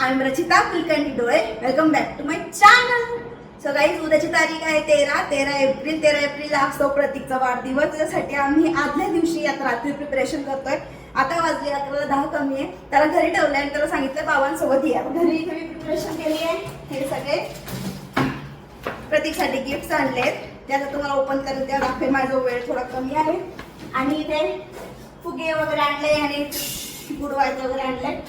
I am Rachita Kulkarni डोळे welcome back to my channel so guys उद्याची तारीख आहे तेरा. तेरा एप्रिल तेरा एप्रिल असतो प्रतीकचा वाढदिवस. त्याच्यासाठी आम्ही आदल्या दिवशी आता रात्री प्रिपरेशन करतोय. आता वाजले अकराला दहा कमी आहे. त्याला घरी ठेवलं आणि त्याला सांगितलं बाबांसोबत या. घरी इथे मी प्रिपरेशन केली आहे. हे सगळे प्रतीकसाठी गिफ्ट आणलेत. त्याचा तुम्हाला ओपन करून द्या दाखवे माझा वेळ थोडा कमी आहे. आणि इथे फुगे वगैरे आणले आणि गुडवायचं वगैरे आणलंय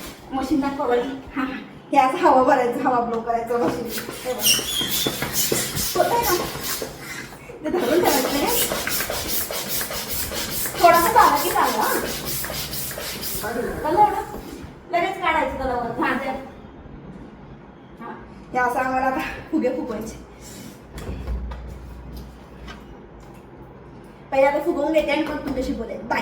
मशीन दाखवली हा हे. असं हवा भरायचं हवा ब्लो करायचं मशीन होत आहे ना? ते धरून ठेवायचं थोडासा झाला की झाला हा. एवढं? लगेच काढायचं त्याला वर. हा, द्या. हा, हे असं आम्हाला आता फुगे फुगवायचे. पहिले आता फुगवून घेते आणि मग तुमच्याशी बोलेल बाय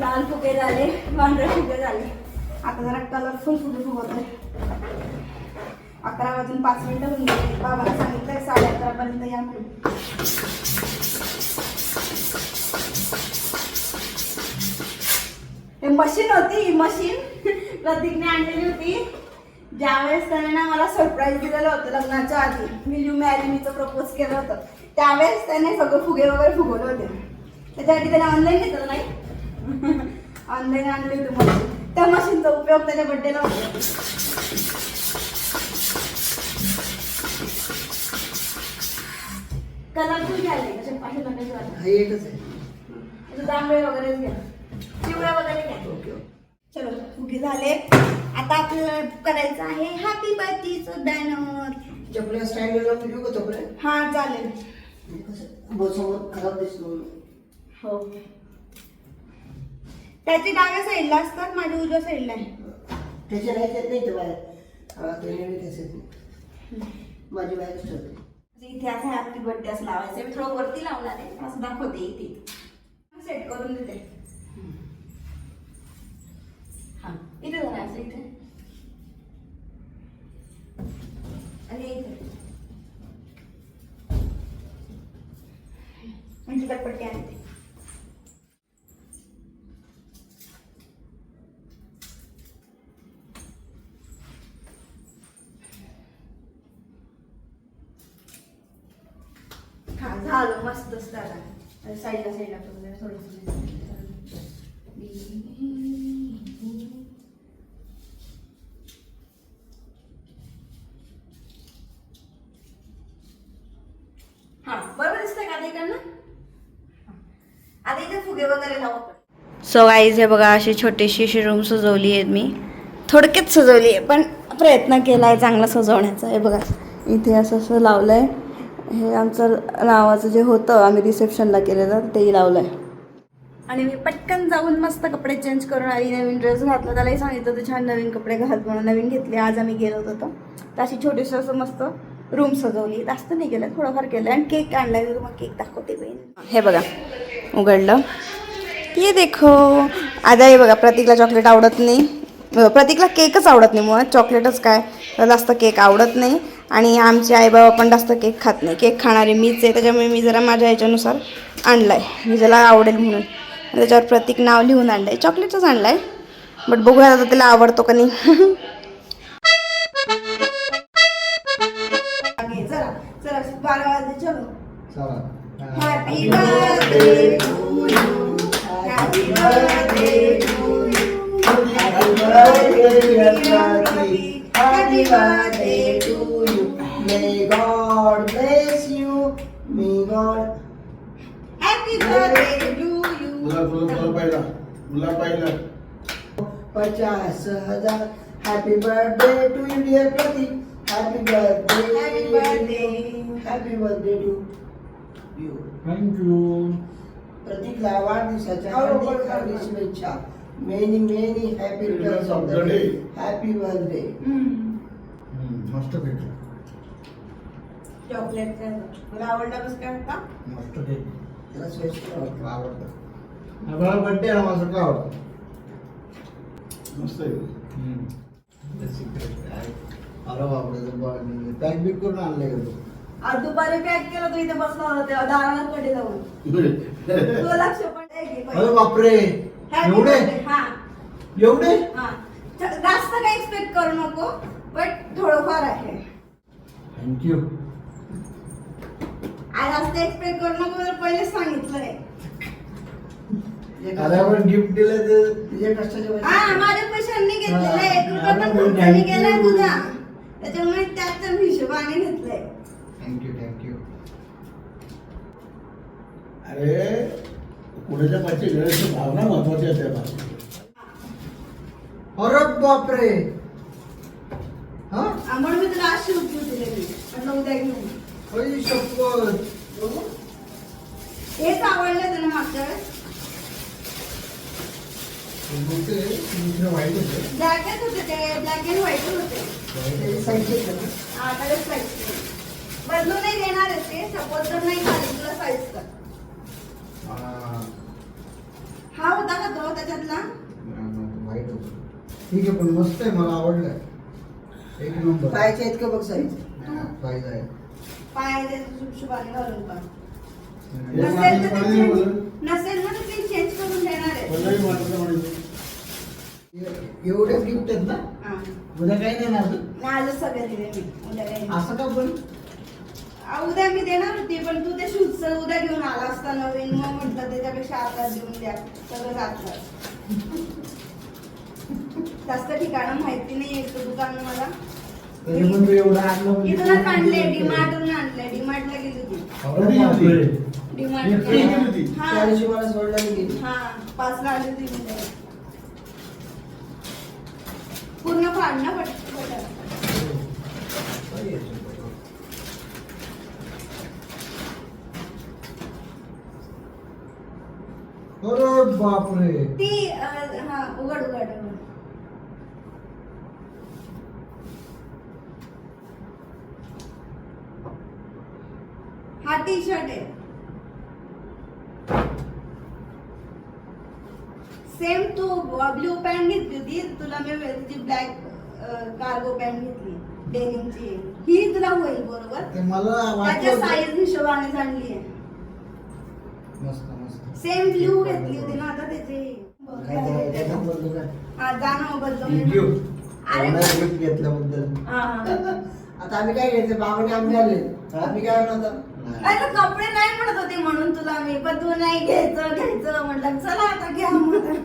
लाल फुगे झाले पांढरे फुगे झाले. आता जरा कलरफुल फुगे फुगवतोय अकरा वाजून पाच मिनिटं होऊन गेले. बाबाला सांगितलंय साडे अकरा पर्यंत या म्हणून. ते मशीन होती मशीन प्रतीकने आणलेली होती. ज्यावेळेस त्याने ना मला सरप्राईज दिलेलं होतं लग्नाच्या आधी. मी यू मॅरी मीचं प्रपोज केलं होतं. त्यावेळेस त्याने सगळं फुगे वगैरे फुगवले होते. त्याच्यासाठी त्याने ऑनलाईन घेतलं नाही. ऑनलाईन आणली होती मशीन त्या मशीनचा उपयोग त्याच्या बड्डेला होता. कलरफुल घ्यायला कसे पाचशे टाकायचे वाटतं. हा एकच आहे. जांभळे वगैरेच घ्या. पिवळ्या वगैरे घ्या. ओके. चलो फुगे झाले. आता आपल्याला करायचं आहे हॅपी बर्थडेचं बॅनर चपल्या स्टँड लावून घेऊ का चपल्या? हा चालेल. बसवत खराब दिसलो हो. त्याची डाव्या साईडला असतात माझ्या उजव्या साईडला आहे. त्याच्या नाही नाही ते बाहेर. ते नेहमी त्याचे माझी बाहेरच ठेवते इथे असं हॅपी बर्थडे असं लावायचं मी थोडं वरती लावणार आहे असं दाखवते इथे. सेट करून देते हा इथे जरा असं इथे आणि इथे म्हणजे पटपट्टी आणते हा झालं मस्तच झाला साईडला साईडला करून थोडंसं हा बरोबर आता हा. इथे फुगे वगैरे लावू. सो आईज हे बघा अशी छोटीशी अशी रूम सजवली आहे मी. थोडक्यात सजवली आहे पण प्रयत्न केला आहे चांगला सजवण्याचा. आहे बघा इथे असं असं लावलं आहे हे आमचं नावाचं जे होतं आम्ही रिसेप्शनला केलेलं तेही लावलं आहे आणि मी पटकन जाऊन मस्त कपडे चेंज करून आली नवीन ड्रेस घातला. त्यालाही सांगितलं होतं छान नवीन कपडे घाल म्हणून. नवीन घेतले आज आम्ही गेलो होतो तर अशी छोटीशी असं मस्त रूम सजवली. जास्त नाही केलं थोडंफार केलं आणि केक आणलाय. तर मग केक दाखवते बहीण हे बघा उघडलं. ये देखो. आता हे बघा प्रतीकला चॉकलेट आवडत नाही. प्रतीकला केकच आवडत नाही मुळात. चॉकलेटच काय? जास्त केक आवडत नाही. आणि आमचे आईबाबा पण जास्त केक खात नाही. केक खाणारे मीच आहे. त्याच्यामुळे मी जरा माझ्या याच्यानुसार आणलाय. मी ज्याला आवडेल म्हणून. त्याच्यावर प्रतीक नाव लिहून आणलंय. चॉकलेटच आणलाय. बट बघूया आता त्याला आवडतो का नाही. बारा वाजले चलो happy birthday to you happy birthday to you happy birthday to you May God bless you. May God. Happy birthday to you मुला मुला मुला पहिला मुला पहिला पचास हजार happy birthday to you dear Prateek happy birthday Happy birthday. Happy birthday to you thank you प्रतीकला वाढदिवसाच्या हार्दिक शुभेच्छा. Many many happy returns of the day happy birthday मस्त केक चॉकलेट मला आवडला कसं काय होता मस्त केक त्याला करावं आवडतं. मला बड्डे हा माझं का आवडतं? मस्त आहे. अरे बापरे पॅक बिक करून आणलंय का तू? आज दुपारी पॅक केलं तू इथे बसला होता तेव्हा दाराला कडे जाऊन. तुला लक्ष पण आहे की अरे पहिले. बापरे. Happy एवढे? birthday. हा. एवढे? हा. च- जास्त काही एक्सपेक्ट करू नको बट थोडंफार आहे. थँक्यू आज जास्त एक्सपेक्ट करू नको तर पहिलेच सांगितलंय. अरे आपण गिफ्ट दिलं तर तुझ्या. हा माझ्या पैशांनी घेतलेलं. आहे एक रुपया पण. केलाय तुझा. त्याच्यामुळे त्याच हिशोबाने घेतलंय. थँक्यू थँक्यू अरे कुणाच्या पाठी घराची भावना महत्वाची आहे त्या अरे बापरे. हा? हा, म्हणून मी तुला अशी दिलेली उद्या घेऊन शपथ. हेच आवडलं मागच्या वेळेस होते. ते ब्लॅक अँड व्हाईट होते. बदलू नाही देणार आहे ते सपोज जर नाही खाली तुला साईज कर हा. हा होता का तो त्याच्यातला? वाईट होतं. ठीक आहे पण मस्त आहे मला आवडलं एक नंबर. पायाच्या इतकं बघ साईज साईज आहे. पाय शुभाने घालून पण. हे नसेल माझं तर ते change-. नसेल चेंज करून देणार आहे. एवढे गिफ्ट आहेत ना? हा. उद्या काही नाही ना अजून नाही आजच सगळे दिले मी. उद्या काही नाही. असं का पण? आ, उद्या मी देणार होती पण तू ते शूज उद्या घेऊन आला असता नवीन मग म्हटलं त्याच्यापेक्षा आता देऊन द्या सगळं घातलं जास्त ठिकाणं माहिती नाही एक दुकान मला. तरी पण तू एवढं आणलं म्हणजे इथूनच आणले डीमार्टून आणले डीमार्टला गेली होती. एकटी गेली? होती? हा. त्या दिवशी मला सोडलं मी गेली. हा पाच ला आली होती मी. पूर्ण फाडणं पट पट- बापरे. ती हा उघड उघड हा टी शर्ट आहे. सेम तू ब्ल्यू पॅन्ट घेतली होती तुला मी तुझी ब्लॅक कार्गो पॅन्ट घेतली डेनिमची ही तुला होईल बरोबर? ते मला त्याच्या साईज हिशोबाने आणली आहे. मस्त मस्त. सेम ब्ल्यू घेतली होती ना आता त्याची? हा जाणं बदलून अरे घेतल्याबद्दल. हा, हा. आता आम्ही काय घ्यायचं? बाबाने आम्ही आले. आम्ही काय म्हणतो अरे कपडे नाही म्हणत होते म्हणून तुला मी पण तू नाही घ्यायचं घ्यायचं म्हटलं चला आता घ्या म्हणून.